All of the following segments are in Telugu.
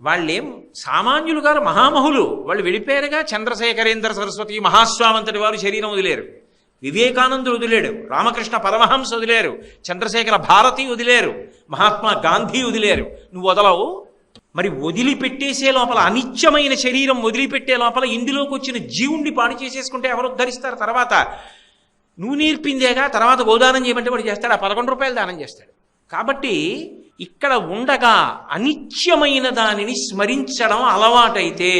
వాళ్ళేం సామాన్యులు గారు మహామహులు. వాళ్ళు వెళ్ళిపోయారుగా చంద్రశేఖరేంద్ర సరస్వతి మహాస్వామంతటి వారు శరీరం వదిలేరు. వివేకానందుడు వదిలేడు. రామకృష్ణ పరమహంస వదిలేరు. చంద్రశేఖర భారతి వదిలేరు. మహాత్మా గాంధీ వదిలేరు. నువ్వు వదలవు? మరి వదిలిపెట్టేసే లోపల అనిత్యమైన శరీరం వదిలిపెట్టే లోపల ఇందులోకి వచ్చిన జీవుణ్ణి పాడు చేసేసుకుంటే ఎవరు ఉద్ధరిస్తారు? తర్వాత నువ్వు నేర్పిందేగా? తర్వాత గోదానం చేయమంటే వాడు చేస్తాడు. ఆ పదకొండు రూపాయలు దానం చేస్తాడు. కాబట్టి ఇక్కడ ఉండగా అనిత్యమైన దానిని స్మరించడం అలవాటైతే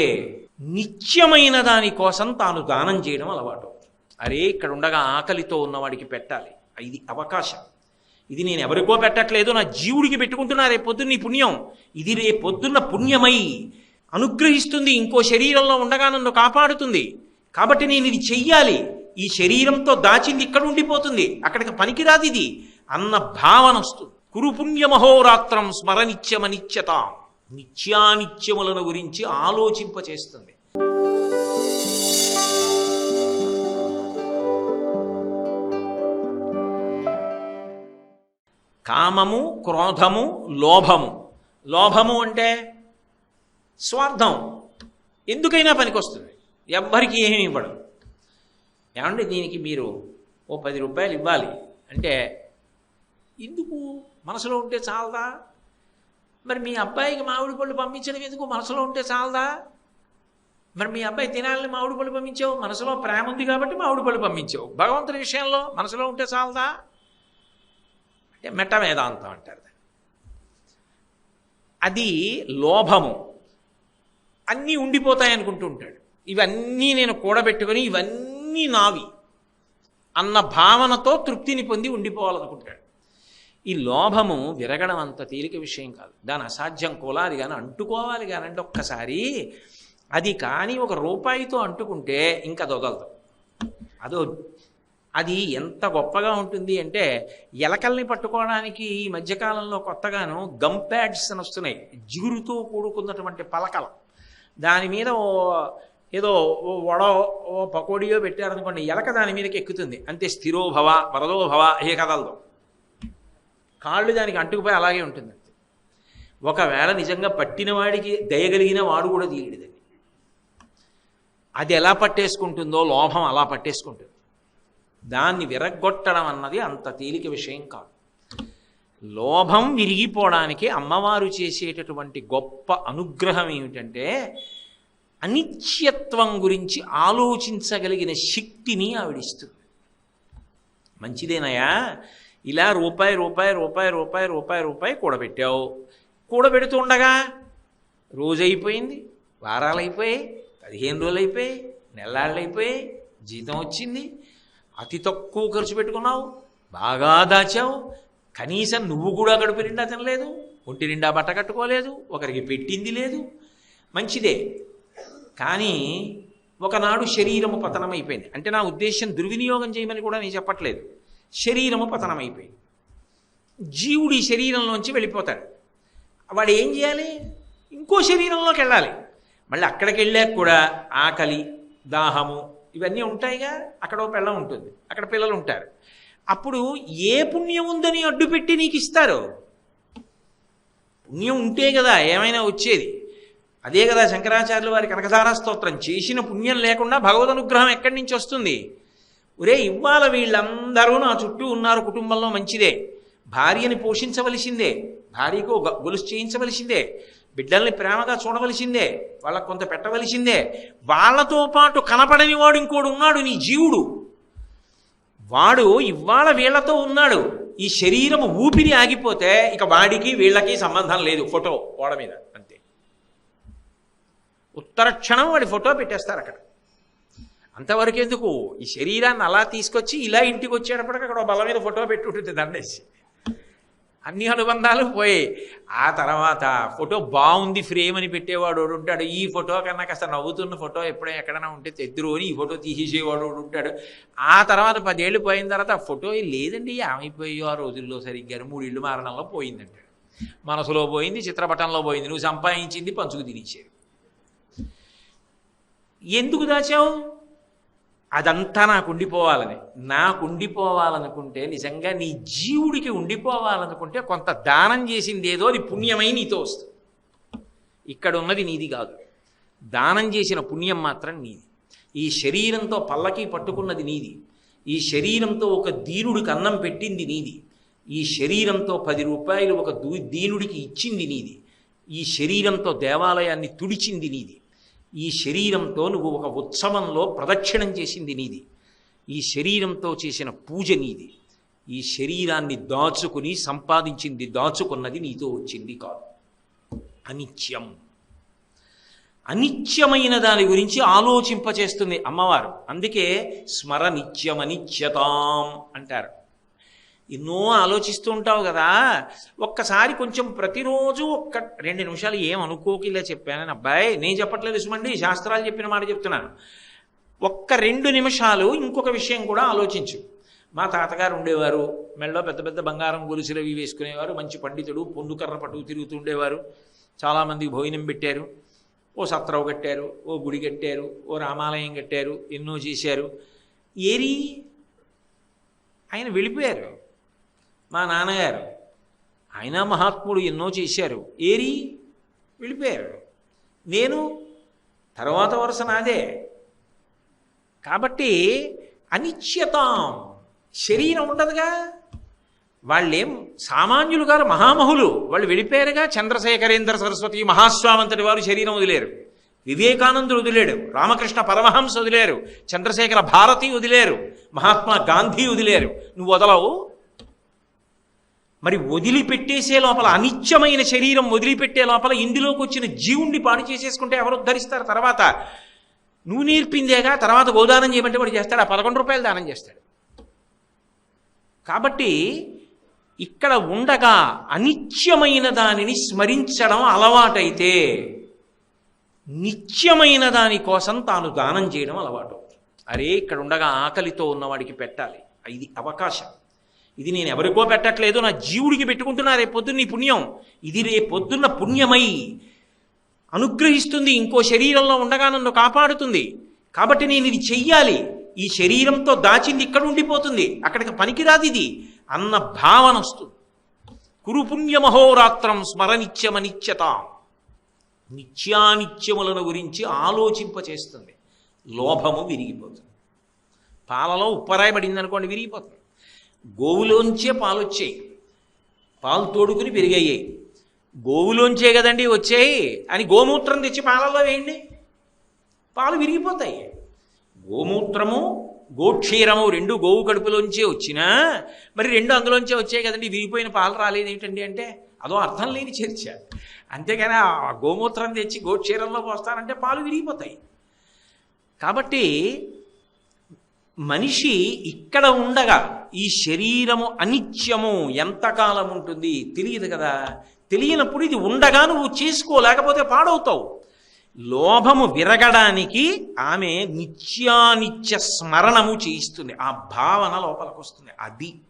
నిత్యమైన దాని కోసం తాను దానం చేయడం అలవాటు. అరే ఇక్కడ ఉండగా ఆకలితో ఉన్నవాడికి పెట్టాలి. ఇది అవకాశం. ఇది నేను ఎవరికో పెట్టట్లేదు నా జీవుడికి పెట్టుకుంటున్నా రేపు పొద్దున్న పుణ్యం. ఇది రేపు పొద్దున్న పుణ్యమై అనుగ్రహిస్తుంది ఇంకో శరీరంలో ఉండగా నన్ను కాపాడుతుంది. కాబట్టి నేను ఇది చెయ్యాలి. ఈ శరీరంతో దాచింది ఇక్కడ ఉండిపోతుంది. అక్కడికి పనికిరాదు ఇది. అన్న భావన వస్తుంది. కురుపుణ్యమహోరాత్రం స్మరనిత్యమనిత్యత నిత్యానిత్యములను గురించి ఆలోచింపచేస్తుంది. కామము క్రోధము లోభము. లోభము అంటే స్వార్థం. ఎందుకైనా పనికొస్తుంది. ఎవ్వరికి ఏమీ ఇవ్వడం. ఏమంటే దీనికి మీరు ఓ పది రూపాయలు ఇవ్వాలి. అంటే ఎందుకు మనసులో ఉంటే చాలదా? మరి మీ అబ్బాయికి మామిడి పళ్ళు పంపించడం ఎందుకు? మనసులో ఉంటే చాలదా? మరి మీ అబ్బాయి తినాలని మామిడి పళ్ళు పంపించావు? మనసులో ప్రేమ ఉంది కాబట్టి మామిడి పళ్ళు పంపించావు. భగవంతుని విషయంలో మనసులో ఉంటే చాలదా? అంటే మెట్ట వేదాంతం అంటారు అది లోభము. అన్నీ ఉండిపోతాయి అనుకుంటూ ఉంటాడు. ఇవన్నీ నేను కూడబెట్టుకొని ఇవన్నీ నావి అన్న భావనతో తృప్తిని పొంది ఉండిపోవాలనుకుంటాడు. ఈ లోభము విరగడం అంత తేలిక విషయం కాదు. దాని అసాధ్యం కోలాది కానీ అంటుకోవాలి కానంటే ఒక్కసారి అది కానీ ఒక రూపాయితో అంటుకుంటే ఇంకా దొదలదు అదో అది ఎంత గొప్పగా ఉంటుంది అంటే ఎలకల్ని పట్టుకోవడానికి ఈ మధ్యకాలంలో కొత్తగాను గమ్ ప్యాడ్స్ అని వస్తున్నాయి. జిగురుతో కూడుకున్నటువంటి పలకలు. దాని మీద ఓ ఏదో ఓ వడ ఓ పకోడియో పెట్టారనుకోండి ఎలక దాని మీదకి ఎక్కుతుంది. అంతే స్థిరోభవ వరదోభవ భవ ఏ కదలదు కాళ్ళు దానికి అంటుకుపోయి అలాగే ఉంటుంది అంతే. ఒకవేళ నిజంగా పట్టిన వాడికి దయగలిగిన వాడు కూడా తీయడిదని అది ఎలా పట్టేసుకుంటుందో లోభం అలా పట్టేసుకుంటుంది. దాన్ని విరగ్గొట్టడం అన్నది అంత తేలిక విషయం కాదు. లోభం విరిగిపోవడానికి అమ్మవారు చేసేటటువంటి గొప్ప అనుగ్రహం ఏమిటంటే అనిత్యత్వం గురించి ఆలోచించగలిగిన శక్తిని ఆవిడిస్తుంది. మంచిదేనయా ఇలా రూపాయి రూపాయి రూపాయి రూపాయి రూపాయి రూపాయి కూడబెట్టావు. కూడబెడుతూ ఉండగా రోజు అయిపోయింది వారాలు అయిపోయాయి పదిహేను రోజులు అయిపోయాయి నెలాళ్ళు అయిపోయాయి జీతం వచ్చింది. అతి తక్కువ ఖర్చు పెట్టుకున్నావు బాగా దాచావు. కనీసం నువ్వు కూడా గడుపు నిండా తినలేదు ఒంటి నిండా బట్ట కట్టుకోలేదు ఒకరికి పెట్టింది లేదు. మంచిదే. కానీ ఒకనాడు శరీరము పతనమైపోయింది. అంటే నా ఉద్దేశం దుర్వినియోగం చేయమని కూడా నేను చెప్పట్లేదు. శరీరము పతనమైపోయింది. జీవుడు ఈ శరీరంలోంచి వెళ్ళిపోతాడు. వాడు ఏం చేయాలి? ఇంకో శరీరంలోకి వెళ్ళాలి. మళ్ళీ అక్కడికి వెళ్ళాక కూడా ఆకలి దాహము ఇవన్నీ ఉంటాయిగా. అక్కడ ఒక పిల్ల ఉంటుంది. అక్కడ పిల్లలు ఉంటారు. అప్పుడు ఏ పుణ్యం ఉందని అడ్డుపెట్టి నీకు ఇస్తారు? పుణ్యం ఉంటే కదా ఏమైనా వచ్చేది. అదే కదా శంకరాచార్యులు వారి కనకధారా స్తోత్రం. చేసిన పుణ్యం లేకుండా భగవద్ అనుగ్రహం ఎక్కడి నుంచి వస్తుంది? ఒరే ఇవాళ వీళ్ళందరూ నా చుట్టూ ఉన్నారు కుటుంబంలో మంచిదే. భార్యని పోషించవలసిందే. భార్యకు గ- గొలుసు చేయించవలసిందే. బిడ్డల్ని ప్రేమగా చూడవలసిందే. వాళ్ళకు కొంత పెట్టవలసిందే. వాళ్ళతో పాటు కనపడని వాడు ఇంకోడు ఉన్నాడు నీ జీవుడు. వాడు ఇవాళ వీళ్ళతో ఉన్నాడు. ఈ శరీరము ఊపిరి ఆగిపోతే ఇక వాడికి వీళ్ళకి సంబంధం లేదు ఫోటో ఓడ మీద అంతే. ఉత్తర క్షణం వాడి ఫోటో పెట్టేస్తారు అక్కడ. అంతవరకు ఎందుకు? ఈ శరీరాన్ని అలా తీసుకొచ్చి ఇలా ఇంటికి వచ్చేటప్పటికి అక్కడ ఒక బల మీద ఫోటో పెట్టుకుంటుంది దండేసి. అన్ని అనుబంధాలు పోయాయి. ఆ తర్వాత ఫోటో బాగుంది ఫ్రేమ్ అని పెట్టేవాడు ఉంటాడు. ఈ ఫోటో కన్నా కాస్త నవ్వుతున్న ఫోటో ఎప్పుడైనా ఎక్కడైనా ఉంటే తెద్దురు అని ఈ ఫోటో తీసేసేవాడు ఉంటాడు. ఆ తర్వాత పదేళ్ళు పోయిన తర్వాత ఆ ఫోటో లేదండి ఆమెపోయో ఆ రోజుల్లో సరిగ్గా మూడు ఇళ్ళు మారణంలో పోయిందంటాడు మనసులో పోయింది చిత్రపటంలో పోయింది. నువ్వు సంపాదించింది పంచుకు తినిచ్చేది ఎందుకు దాచావు? అదంతా నాకు ఉండిపోవాలని నాకు ఉండిపోవాలనుకుంటే నిజంగా నీ జీవుడికి ఉండిపోవాలనుకుంటే కొంత దానం చేసింది ఏదో అది పుణ్యమై నీతో వస్తుంది. ఇక్కడ ఉన్నది నీది కాదు. దానం చేసిన పుణ్యం మాత్రం నీది. ఈ శరీరంతో పల్లకి పట్టుకున్నది నీది. ఈ శరీరంతో ఒక దీనుడికి అన్నం పెట్టింది నీది. ఈ శరీరంతో పది రూపాయలు ఒక దూ దీనుడికి ఇచ్చింది నీది. ఈ శరీరంతో దేవాలయాన్ని తుడిచింది నీది. ఈ శరీరంతో నువ్వు ఒక ఉత్సవంలో ప్రదక్షిణం చేసింది నీది. ఈ శరీరంతో చేసిన పూజ నీది. ఈ శరీరాన్ని దాచుకుని సంపాదించింది దాచుకున్నది నీతో వచ్చింది కాదు. అనిత్యం. అనిత్యమైన దాని గురించి ఆలోచింపచేస్తుంది అమ్మవారు. అందుకే స్మర నిత్యం అనిత్యతాం అంటారు. ఎన్నో ఆలోచిస్తూ ఉంటావు కదా. ఒక్కసారి కొంచెం ప్రతిరోజు ఒక్క రెండు నిమిషాలు ఏం అనుకోకి ఇలా చెప్పానని అబ్బాయి నేను చెప్పట్లేదు ఇసుమండి శాస్త్రాలు చెప్పిన మాట చెప్తున్నాను. ఒక్క రెండు నిమిషాలు ఇంకొక విషయం కూడా ఆలోచించు. మా తాతగారు ఉండేవారు. మెళ్ళలో పెద్ద పెద్ద బంగారం గొలుసులు అవి వేసుకునేవారు. మంచి పండితుడు పొందుకర్ర పట్టుకు తిరుగుతూ ఉండేవారు. చాలామందికి భోజనం పెట్టారు. ఓ సత్రవు కట్టారు ఓ గుడి కట్టారు ఓ రామాలయం కట్టారు ఎన్నో చేశారు. ఏరి ఆయన వెళ్ళిపోయారు. మా నాన్నగారు. ఆయన మహాత్ముడు ఎన్నో చేశారు. ఏరి వెళ్ళిపోయారు. నేను తర్వాత వరుస నాదే. కాబట్టి అనిశ్చతాం శరీరం ఉండదుగా. వాళ్ళేం సామాన్యులు గారు మహామహులు. వాళ్ళు వెళ్ళిపోయారుగా చంద్రశేఖరేంద్ర సరస్వతి మహాస్వామంతటి వారు శరీరం వదిలేరు. వివేకానందుడు వదిలేడు. రామకృష్ణ పరమహంస వదిలేరు. చంద్రశేఖర భారతి వదిలేరు. మహాత్మా గాంధీ వదిలేరు. నువ్వు వదలవు. మరి వదిలిపెట్టేసే లోపల అనిత్యమైన శరీరం వదిలిపెట్టే లోపల ఇందులోకి వచ్చిన జీవుణ్ణి పాడు చేసేసుకుంటే ఎవరు ఉద్ధరిస్తారు? తర్వాత నువ్వు నేర్పిందేగా? తర్వాత గోదానం చేయమంటే వాడు చేస్తాడు ఆ పదకొండు రూపాయలు దానం చేస్తాడు. కాబట్టి ఇక్కడ ఉండగా అనిత్యమైన దానిని స్మరించడం అలవాటైతే నిత్యమైన దాని కోసం తాను దానం చేయడం అలవాటు. అరే ఇక్కడ ఉండగా ఆకలితో ఉన్నవాడికి పెట్టాలి. ఇది అవకాశం. ఇది నేను ఎవరికో పెట్టట్లేదు నా జీవుడికి పెట్టుకుంటున్నా రేపు పొద్దున్న ఈ పుణ్యం. ఇది రేపు పొద్దున్న పుణ్యమై అనుగ్రహిస్తుంది ఇంకో శరీరంలో ఉండగా నన్ను కాపాడుతుంది. కాబట్టి నేను ఇది చెయ్యాలి. ఈ శరీరంతో దాచింది ఇక్కడ ఉండిపోతుంది. అక్కడికి పనికిరాదు ఇది. అన్న భావన వస్తుంది. కురు పుణ్యమహోరాత్రం స్మరనిత్యమనిత్యత నిత్యానిత్యములను గురించి ఆలోచింపచేస్తుంది. లోభము విరిగిపోతుంది. పాలలో ఉప్పరాయి పడింది అనుకోండి విరిగిపోతుంది. గోవులోంచే పాలు వచ్చాయి పాలు తోడుకుని పెరిగాయి. గోవులోంచే కదండి వచ్చాయి? అని గోమూత్రం తెచ్చి పాలల్లో వేయండి. పాలు విరిగిపోతాయి. గోమూత్రము గోక్షీరము రెండు గోవు కడుపులోంచే వచ్చినా మరి రెండు అందులోంచే వచ్చాయి కదండి. విరిగిపోయిన పాలు రాలేదు ఏంటండి అంటే అదో అర్థం లేని చర్చ. అంతేగాని ఆ గోమూత్రం తెచ్చి గోక్షీరంలో పోస్తానంటే పాలు విరిగిపోతాయి. కాబట్టి మనిషి ఇక్కడ ఉండగా ఈ శరీరము అనిత్యము ఎంతకాలం ఉంటుంది? తెలియదు కదా. తెలియనప్పుడు ఇది ఉండగా నువ్వు చేసుకోలేకపోతే పాడవుతావు. లోభము విరగడానికి ఆమె నిత్యానిత్య స్మరణము చేయిస్తుంది. ఆ భావన లోపలికి వస్తుంది అది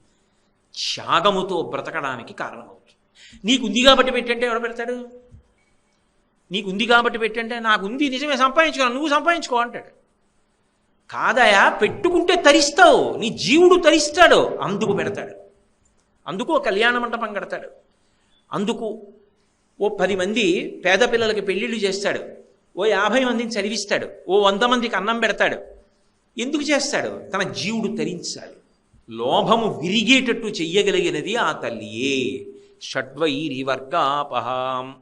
త్యాగముతో బ్రతకడానికి కారణమవుతుంది. నీకు ఉంది కాబట్టి పెట్టంటే ఎవరు పెడతాడు? నీకు ఉంది కాబట్టి పెట్టంటే నాకు ఉంది నిజమే సంపాదించుకో నువ్వు సంపాదించుకో అంటాడు. కాదయా పెట్టుకుంటే తరిస్తావు నీ జీవుడు తరిస్తాడు అందుకు పెడతాడు. అందుకు ఓ కళ్యాణ మంటపం కడతాడు. అందుకు ఓ పది మంది పేద పిల్లలకి పెళ్ళిళ్ళు చేస్తాడు. ఓ యాభై మందిని చదివిస్తాడు. ఓ వంద మందికి అన్నం పెడతాడు. ఎందుకు చేస్తాడు? తన జీవుడు తరించాలి. లోభము విరిగేటట్టు చెయ్యగలిగినది ఆ తల్లియే. షడ్వైరి వర్గాపహాం.